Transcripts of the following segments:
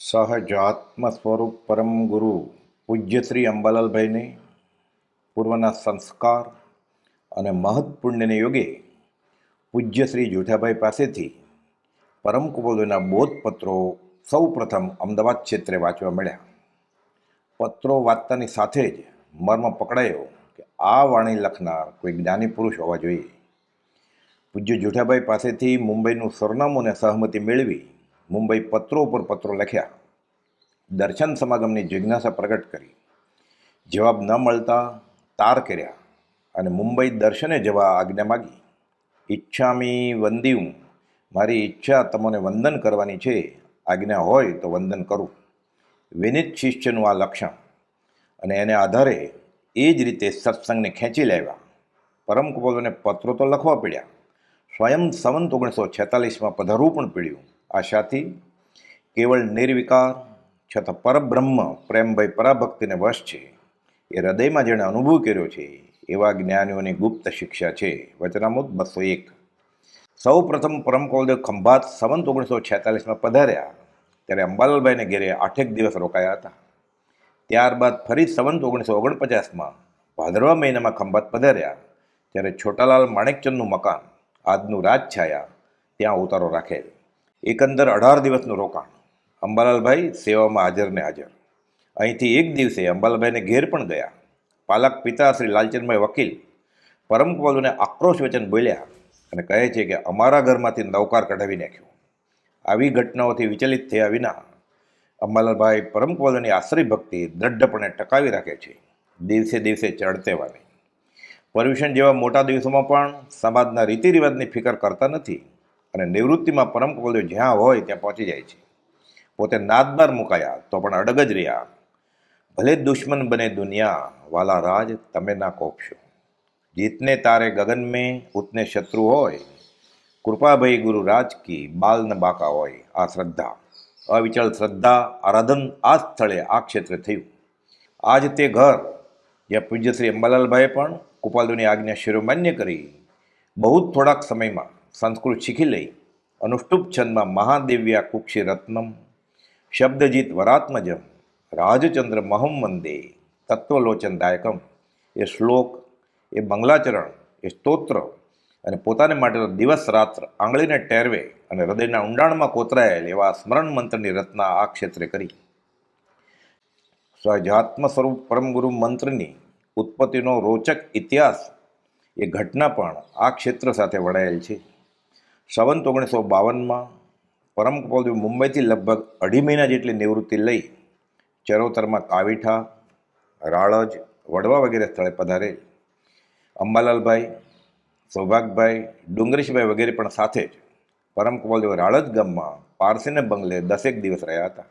સહજાત્મ સ્વરૂપ પરમ ગુરુ પૂજ્યશ્રી અંબાલાલભાઈને પૂર્વના સંસ્કાર અને મહત્પુણ્યને યોગે પૂજ્યશ્રી શ્રી પાસેથી પરમ કુબોધના બોધપત્રો સૌ પ્રથમ અમદાવાદ ક્ષેત્રે વાંચવા મળ્યા. પત્રો વાંચતાની સાથે જ મર્મ પકડાયો કે આ વાણી લખનાર કોઈ જ્ઞાની પુરુષ હોવા જોઈએ. પૂજ્ય જેઠાભાઈ પાસેથી મુંબઈનું સરનામું અને સહમતિ મેળવી મુંબઈ પત્રો ઉપર પત્રો લખ્યા. દર્શન સમાગમની જિજ્ઞાસા પ્રગટ કરી. જવાબ ન મળતા તાર કર્યા અને મુંબઈ દર્શને જવા આજ્ઞા માગી. ઈચ્છામી વંદિયું, મારી ઈચ્છા તમને વંદન કરવાની છે. આજ્ઞા હોય તો વંદન કરું. વિનિત શિષ્યનું આ લક્ષણ અને એને આધારે એ જ રીતે સત્સંગને ખેંચી લાવ્યા. પરમ કુપલોને પત્રો તો લખવા પડ્યા. સ્વયં સંવંત ઓગણીસો છેતાલીસમાં પધારવું પણ પડ્યું. આશાથી કેવળ નિર્વિકાર છતાં પરબ્રહ્મ પ્રેમભાઈ પરાભક્તિને વશ છે. એ હૃદયમાં જેણે અનુભવ કર્યો છે, એવા જ્ઞાનીઓની ગુપ્ત શિક્ષા છે. વચનામૃત બસો એક. સૌ પ્રથમ પરમ કૌલદેવ ખંભાત સંવંત ઓગણીસો છેતાલીસમાં પધાર્યા. ત્યારે અંબાલાલભાઈને ઘેરે આઠેક દિવસ રોકાયા હતા. ત્યારબાદ ફરી સંવંત ઓગણીસો ઓગણપચાસમાં ભાદરવા મહિનામાં ખંભાત પધાર્યા. ત્યારે છોટાલાલ માણેકચંદનું મકાન, આજનું રાજછાયા, ત્યાં ઉતારો રાખેલ. એકંદર અઢાર દિવસનું રોકાણ. અંબાલાલભાઈ સેવામાં હાજર ને હાજર. અહીંથી એક દિવસે અંબાલાલભાઈને ઘેર પણ ગયા. પાલક પિતા શ્રી લાલચંદભાઈ વકીલ પરમકવાલુને આક્રોશ વચન બોલ્યા અને કહે છે કે અમારા ઘરમાંથી નૌકાર કઢાવી નાખ્યો. આવી ઘટનાઓથી વિચલિત થયા વિના અંબાલાલભાઈ પરમકવાલુની આશ્રય ભક્તિ દ્રઢપણે ટકાવી રાખે છે. દિવસે દિવસે ચડતેવાની પર્યુષણ જેવા મોટા દિવસોમાં પણ સમાજના રીતિ રિવાજની ફિકર કરતા નથી. અને નિવૃત્તિમાં પરમ કુવાલુઓ જ્યાં હોય ત્યાં પહોંચી જાય છે. પોતે નાદબાર મુકાયા તો પણ અડગ જ રહ્યા. ભલે દુશ્મન બને દુનિયા, વાલા રાજ, તમે ના કોપશો. જીતને તારે ગગન મેં, ઉતને શત્રુ હોય. કૃપાભાઈ ગુરુ રાજ કી બાલ ન બાકા હોય. આ શ્રદ્ધા, અવિચળ શ્રદ્ધા, આરાધન આ સ્થળે આ ક્ષેત્રે થયું. આજ તે ઘર, જ્યાં પૂજ્ય શ્રી અંબાલાલભાઈએ પણ કુપાલદુની આજ્ઞા શિરોમાન્ય કરી. બહુ જ થોડાક સમયમાં સંસ્કૃત શીખી લઈ અનુષ્ટુપ છંદમાં મહાદેવ્યા કુક્ષી રત્નમ શબ્દજીત વરાત્મજમ, રાજચંદ્ર મહમ વંદે, તત્વલોચનદાયકમ. એ શ્લોક, એ મંગલાચરણ, એ સ્તોત્ર અને પોતાને માટેનો દિવસ રાત્ર આંગળીને ટેરવે અને હૃદયના ઊંડાણમાં કોતરાયેલ એવા સ્મરણ મંત્રની રચના આ ક્ષેત્રે કરી. સહજાત્મ સ્વરૂપ પરમગુરુ મંત્રની ઉત્પત્તિનો રોચક ઇતિહાસ એ ઘટના પણ આ ક્ષેત્ર સાથે વળાયેલ છે. સંવંત ઓગણીસો બાવનમાં પરમ કપોલદેવ મુંબઈથી લગભગ અઢી મહિના જેટલી નિવૃત્તિ લઈ ચરોતરમાં કાવીઠા, રાળજ, વડવા વગેરે સ્થળે પધારેલ. અંબાલાલભાઈ, સૌભાગભાઈ, ડુંગરીશભાઈ વગેરે પણ સાથે જ પરમ કપોલદેવ રાળજ ગામમાં પારસીને બંગલે દસેક દિવસ રહ્યા હતા.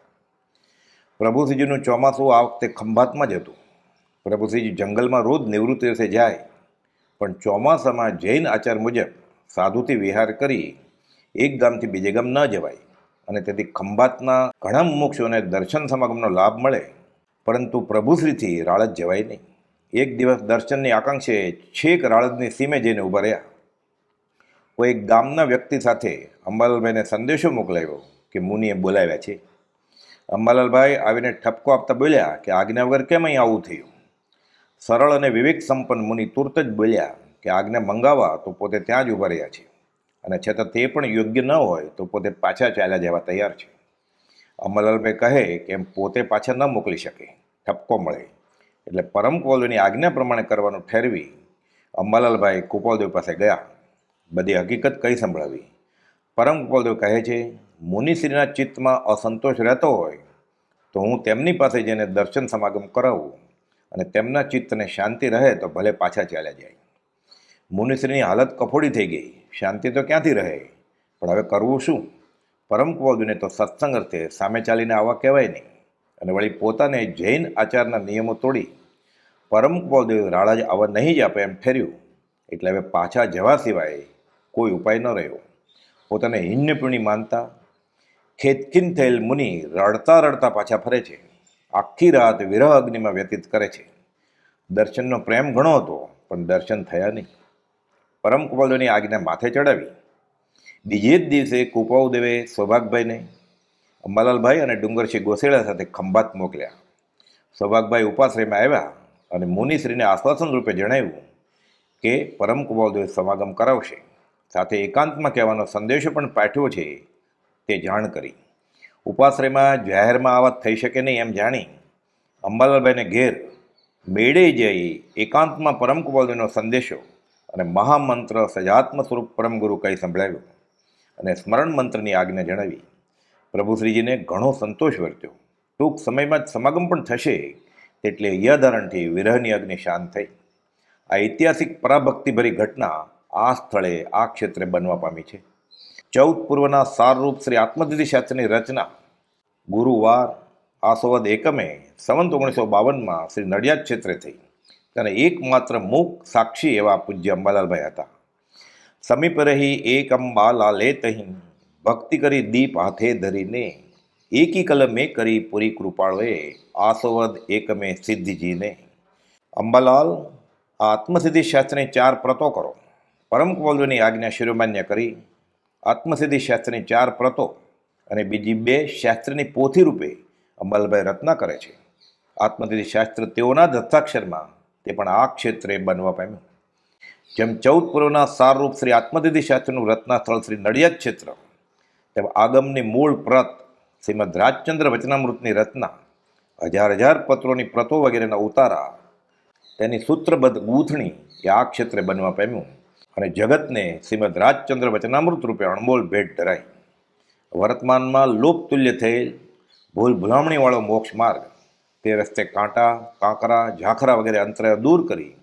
પ્રભુસિંહજીનું ચોમાસું આ વખતે ખંભાતમાં જ હતું. પ્રભુસિંહજી જંગલમાં રોજ નિવૃત્તિ દિવસે જાય, પણ ચોમાસામાં જૈન આચાર મુજબ સાધુથી વિહાર કરી એક ગામથી બીજે ગામ ન જવાય અને તેથી ખંભાતના ઘણા મુમુક્ષોને દર્શન સમાગમનો લાભ મળે. પરંતુ પ્રભુશ્રીથી રાળજ જવાય નહીં. એક દિવસ દર્શનની આકાંક્ષે છેક રાળજની સીમે જઈને ઊભા રહ્યા. કોઈ એક ગામના વ્યક્તિ સાથે અંબાલાલભાઈને સંદેશો મોકલાવ્યો કે મુનિએ બોલાવ્યા છે. અંબાલાલભાઈ આવીને ઠપકો આપતા બોલ્યા કે આજ્ઞા વગર કેમ અહીં આવું થયું? સરળ અને વિવેક સંપન્ન મુનિ તુરત જ બોલ્યા કે આજ્ઞા મંગાવવા તો પોતે ત્યાં જ ઊભા રહ્યા છે. અને છતાં તે પણ યોગ્ય ન હોય તો પોતે પાછા ચાલ્યા જવા તૈયાર છે. અમલાલભાઈ કહે કે એમ પોતે પાછા ન મોકલી શકે. ઠપકો મળે. એટલે પરમ કુપાલદેવની આજ્ઞા પ્રમાણે કરવાનું ઠેરવી અંબાલાલભાઈ કુપાલદેવ પાસે ગયા. બધી હકીકત કઈ સંભળાવી. પરમ કુપાલદેવ કહે છે, મુનિશ્રીના ચિત્તમાં અસંતોષ રહેતો હોય તો હું તેમની પાસે જઈને દર્શન સમાગમ કરાવું અને તેમના ચિત્તને શાંતિ રહે તો ભલે પાછા ચાલ્યા જાય. મુનિશ્રીની હાલત કફોડી થઈ ગઈ. શાંતિ તો ક્યાંથી રહે? પણ હવે કરવું શું? પરમ કુવાદુને તો સત્સંગ અર્થે સામે ચાલીને આવવા કહેવાય નહીં. અને વળી પોતાને જૈન આચારના નિયમો તોડી પરમ કુવાદેવ રાળાજ આવવા નહીં જ આપે એમ ઠેર્યું. એટલે હવે પાછા જવા સિવાય કોઈ ઉપાય ન રહ્યો. પોતાને હિન્નપીણી માનતા ખેતકીન થયેલ મુનિ રડતા રડતા પાછા ફરે છે. આખી રાત વિરહ અગ્નિમાં વ્યતીત કરે છે. દર્શનનો પ્રેમ ઘણો હતો, પણ દર્શન થયા નહીં. પરમ કુપાલદેવની આજ્ઞા માથે ચડાવી. બીજે જ દિવસે કુપાઉદેવે સૌભાગભાઈને અંબાલાલભાઈ અને ડુંગરસિંહ ગોસેડા સાથે ખંભાત મોકલ્યા. સૌભાગભાઈ ઉપાશ્રયમાં આવ્યા અને મુનિશ્રીને આશ્વાસન રૂપે જણાવ્યું કે પરમ કુમારદેવ સમાગમ કરાવશે. સાથે એકાંતમાં કહેવાનો સંદેશો પણ પાઠવ્યો છે તે જાણ કરી. ઉપાશ્રયમાં જાહેરમાં આ વાત થઈ શકે નહીં એમ જાણી અંબાલાલભાઈને ઘેર મેળે જઈ એકાંતમાં પરમ કુમારદેવનો સંદેશો અને મહામંત્ર સજાત્મ સ્વરૂપ પરમગુરુ કહી સંભળાવ્યો. અને સ્મરણ મંત્રની આજ્ઞા જણાવી, પ્રભુશ્રીજીને ઘણો સંતોષ વર્ત્યો. ટૂંક સમયમાં જ સમાગમ પણ થશે. તેટલે યધારણથી વિરહની અગ્નિ શાંત થઈ. આ ઐતિહાસિક પરાભક્તિભરી ઘટના આ સ્થળે આ ક્ષેત્રે બનવા પામી છે. ચૌદ પૂર્વના સારરૂપ શ્રી આત્મદિતિ શાસ્ત્રની રચના ગુરુવાર આસોવદ એકમે સંવંત ઓગણીસો બાવનમાં શ્રી નડિયાદ ક્ષેત્રે થઈ. ત્યારે એકમાત્ર મૂક સાક્ષી એવા પૂજ્ય અંબાલાલભાઈ હતા. સમીપ રહી એક અંબાલા લે તહીં ભક્તિ કરી દીપ હાથે ધરીને, એકી કલમે કરી પૂરી કૃપાળોએ આસોવદ એકમે સિદ્ધિજીને. અંબાલાલ, આત્મસિદ્ધિ શાસ્ત્રની ચાર પ્રતો કરો. પરમ કૌલની આજ્ઞા શિરોમાન્ય કરી, આત્મસિદ્ધિ શાસ્ત્રની ચાર પ્રતો અને બીજી બે શાસ્ત્રની પોથી રૂપે અંબાલાલભાઈ રચના કરે છે. આત્મસિદ્ધિ શાસ્ત્ર તેઓના જ હસ્તાક્ષરમાં તે પણ આ ક્ષેત્રે બનવા પામ્યું. જેમ ચૌદ પૂર્વના સારરૂપ શ્રી આત્મદિધિ શાસ્ત્રીનું રચના સ્થળ શ્રી નડિયાદ ક્ષેત્ર, તેમ આગમની મૂળ પ્રત શ્રીમદ રાજચંદ્ર વચનામૃતની રચના, હજાર હજાર પત્રોની પ્રતો વગેરેના ઉતારા, તેની સૂત્રબદ્ધ ગૂંથણી એ આ ક્ષેત્રે બનવા પામ્યું અને જગતને શ્રીમદ રાજચંદ્ર વચનામૃત રૂપે અણમોલ ભેટ ધરાઈ. વર્તમાનમાં લોકતુલ્ય થયેલ ભૂલ ભૂલામણીવાળો મોક્ષ માર્ગ તે રસ્તે કાંટા, કાંકરા, ઝાંખરા વગેરે અંતરે દૂર કરી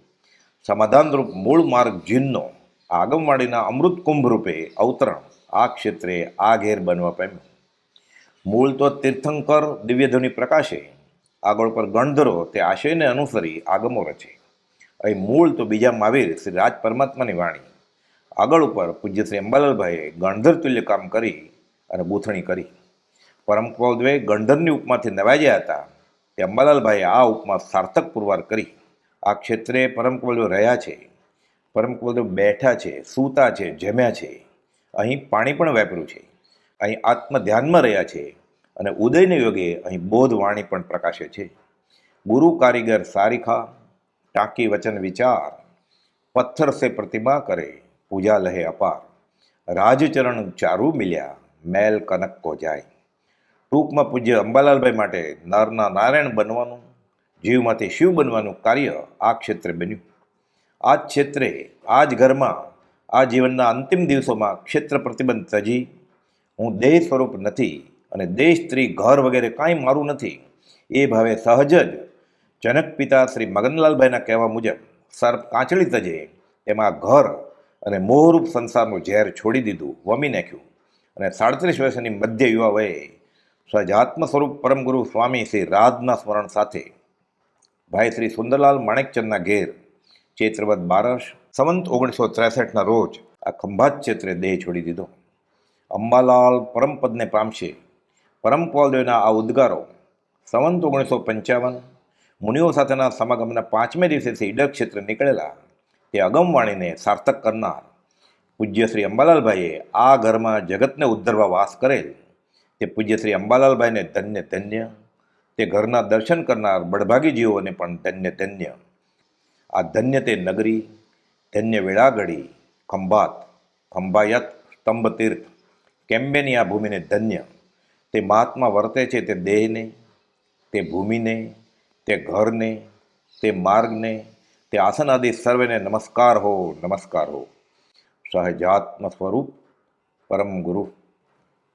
સમાધાનરૂપ મૂળ માર્ગ જીનનો આગમવાડીના અમૃત કુંભ રૂપે અવતરણ આ ક્ષેત્રે આ ઘેર બનવા પામ્યું. મૂળ તો તીર્થંકર દિવ્યધ્વનિ પ્રકાશે, આગળ પર ગણધરો તે આશયને અનુસરી આગમો રચે. અહીં મૂળ તો બીજા મહાવીર શ્રી રાજ પરમાત્માની વાણી, આગળ ઉપર પૂજ્ય શ્રી અંબાલાલભાઈએ ગણધર તુલ્ય કામ કરી અને ગૂંથણી કરી. પરમ ગણધરની ઉપમાંથી નવાજ્યા હતા. તે અંબાલાલભાઈએ આ ઉપમા સાર્થક પુરવાર કરી. આ ક્ષેત્રે પરમ કૌલદેવ રહ્યા છે. પરમ કૌલદેવ બેઠા છે, સૂતા છે, જમ્યા છે. અહીં પાણી પણ વાપર્યું છે. અહીં આત્મ ધ્યાનમાં રહ્યા છે અને ઉદયને યોગે અહીં બોધ વાણી પણ પ્રકાશે છે. ગુરુ કારીગર સારીખા, ટાંકી વચન વિચાર, પથ્થર સે પ્રતિમા કરે, પૂજા લહે અપાર. રાજચરણ ચારુ મિલ્યા, મેલ કનક કો જાય. ટૂંકમાં પૂજ્ય અંબાલાલભાઈ માટે નરના નારાયણ બનવાનું, જીવમાંથી શિવ બનવાનું કાર્ય આ ક્ષેત્રે બન્યું. આ જ ક્ષેત્રે, આ જ ઘરમાં, આ જીવનના અંતિમ દિવસોમાં ક્ષેત્ર પ્રતિબંધ તજી હું દેહ સ્વરૂપ નથી અને દેહ, સ્ત્રી, ઘર વગેરે કાંઈ મારું નથી. એ ભાવે સહજ જ જનક પિતા શ્રી મગનલાલભાઈના કહેવા મુજબ સર્પ કાંચળી તજે તેમાં ઘર અને મોહરૂપ સંસારનું ઝેર છોડી દીધું, વમી નાખ્યું. અને સાડત્રીસ વર્ષની મધ્ય યુવા વયે સજાત્મ સ્વરૂપ પરમગુરુ સ્વામી શ્રી રાધના સ્મરણ સાથે ભાઈ શ્રી સુંદરલાલ માણેકચંદના ઘેર ચૈત્રવદ બારસ, સંવંત ઓગણીસો ત્રેસઠના રોજ આ ખંભાત ક્ષેત્રે દેહ છોડી દીધો. અંબાલાલ પરમપદને પામશે. પરમ કૌલદેવના આ ઉદ્ગારો સંવંત ઓગણીસો પંચાવન, મુનિઓ સાથેના સમાગમના પાંચમે દિવસેથી ઈડર ક્ષેત્રે નીકળેલા તે અગમવાણીને સાર્થક કરનાર પૂજ્ય શ્રી અંબાલાલભાઈએ આ ઘરમાં જગતને ઉદ્ધરવા વાસ કરેલ તે પૂજ્ય શ્રી અંબાલાલભાઈને ધન્ય ધન્ય. તે ઘરના દર્શન કરનાર બળભાગીજીઓને પણ ધન્ય ધન્ય. આ ધન્ય તે નગરી, ધન્ય વેળાગડી, ખંભાત, ખંભાયત સ્તંભ તીર્થ કેમ્બેની આ ભૂમિને ધન્ય. તે મહાત્મા વર્તે છે તે દેહને, તે ભૂમિને, તે ઘરને, તે માર્ગને, તે આસન સર્વેને નમસ્કાર હો નમસ્કાર હો. સહજાત્મ સ્વરૂપ પરમ ગુરુ.